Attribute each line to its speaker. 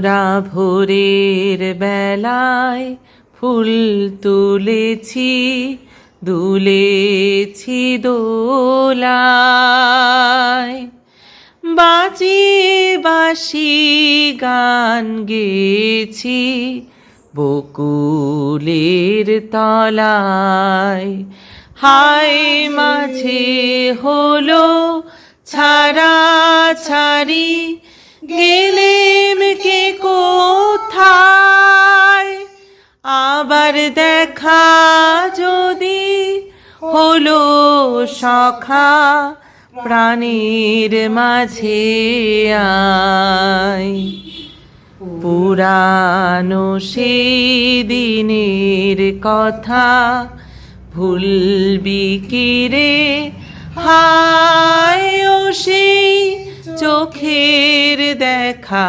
Speaker 1: মোরা ভোরের বেলায় ফুল তুলেছি, দুলেছি দোলায়। বাজি বাসি গান গেছি বকুলের তলায়। হায় মাঝে হলো ছাড়া ছাড়ি গেলেম আবার দেখা যদি হলো সখা প্রাণীর মাঝে আয় পুরানো দিনের কথা ভুলবি কি রে? হায় ও সেই চোখের দেখা